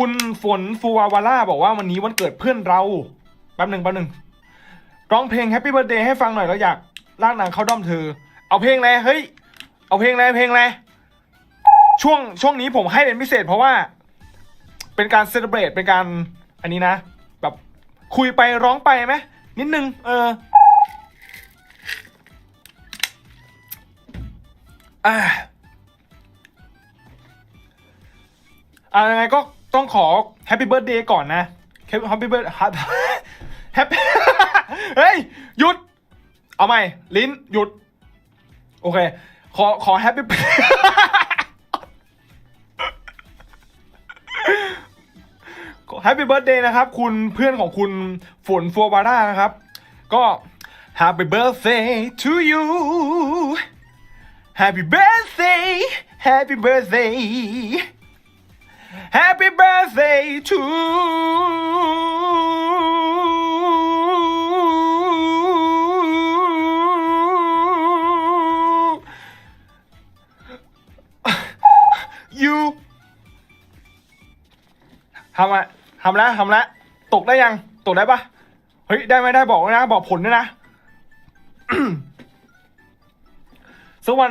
คุณฝนฟูวาวาร่าบอกว่าวันนี้วันเกิดเพื่อนเรา แป๊บหนึ่งแป๊บหนึ่งร้องเพลง Happy Birthday ให้ฟังหน่อยเราอยากลากนางเข้าด้อมเธอ เอาเพลงอะไรเฮ้ย เอาเพลงอะไรเพลงอะไรช่วงช่วงนี้ผมให้เป็นพิเศษเพราะว่า เป็นการเซเลบรตเป็นการอันนี้นะ แบบคุยไปร้องไปไหมนิดนึง เอออ่าอ่ายังไงก็ ต้องขอแฮปปี้เบิร์ดเดย์ก่อนนะแฮปปี้เบิร์ดแฮปแฮปเฮ้ย หยุด เอาใหม่ ลิ้น หยุด โอเค ขอขอแฮปปี้แฮปปี้เบิร์ดเดย์นะครับ คุณเพื่อนของคุณฝนฟัววาร่านะครับ ก็ Happy birthday to you Happy birthday Happy birthday Happy birthday to you ทำอะทำแล้วทำแล้วตกได้ยัง ตกได้ปะเฮ้ย ได้ไหมได้บอกนะ บอกผลด้วยนะสักวัน